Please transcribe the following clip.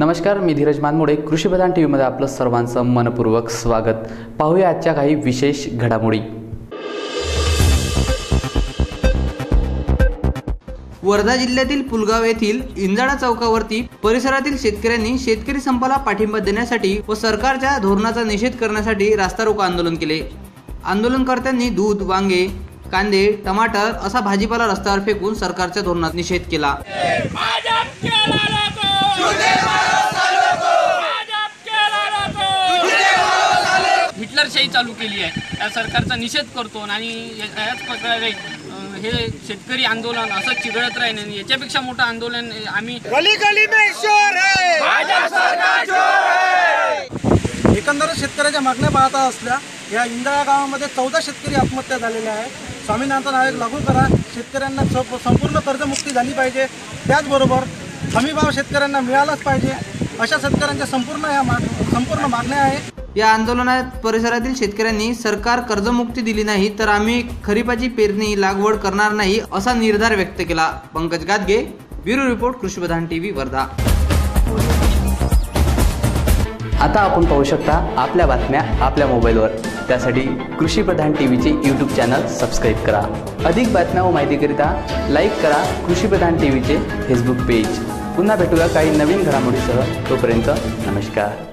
नमस्कार मी धीरज मानमोडे कृषीप्रधान टी व्हीमध्ये आपलं सर्वांचं मनपूर्वक स्वागत. पाहूया आजच्या काही विशेष घडामोडी. वर्धा जिल्ह्यातील पुलगाव येथील इंजाडा चौकावरती परिसरातील शेतकऱ्यांनी शेतकरी संपाला पाठिंबा देण्यासाठी व सरकारच्या धोरणाचा निषेध करण्यासाठी रास्ता रोको आंदोलन केले. आंदोलनकर्त्यांनी दूध वांगे कांदे टमाटर असा भाजीपाला रस्त्यावर फेकून सरकारच्या धोरणात निषेध केला भाजप केला नको भाजप केला हिटलरशाही चालू केली आहे. या सरकारचा निषेध करतो आणि याच प्रकारे हे शेतकरी आंदोलन असं चिघळत राहील आणि याच्यापेक्षा मोठं आंदोलन आम्ही एकंदरच शेतकऱ्याच्या मागण्या पाहता असल्या या इंदिरा गावामध्ये चौदा शेतकरी आत्महत्या झालेल्या आहे स्वामीनाथन आयोग लागू करा. शेतकऱ्यांना स- संपूर्ण कर्जमुक्ती झाली पाहिजे. त्याचबरोबर हमीभाव शेतकऱ्यांना मिळालाच पाहिजे. अशा शेतकऱ्यांच्या संपूर्ण या माग संपूर्ण मागण्या आहे या आंदोलनात परिसरातील शेतकऱ्यांनी सरकार कर्जमुक्ती दिली नाही तर आम्ही खरीपाची पेरणी लागवड करणार नाही असा निर्धार व्यक्त केला. Pankaj Gadge bureau report Krushipradhan TV Wardha. आता आपण पाहू शकता आपल्या बातम्या आपल्या मोबाईलवर. त्यासाठी कृषीप्रधान टी व्हीचे यूट्यूब चॅनल सबस्क्राईब करा. अधिक बातम्या व माहितीकरिता लाईक करा कृषीप्रधान टी व्हीचे फेसबुक पेज. पुन्हा भेटूया काही नवीन घडामोडीसह. तोपर्यंत नमस्कार.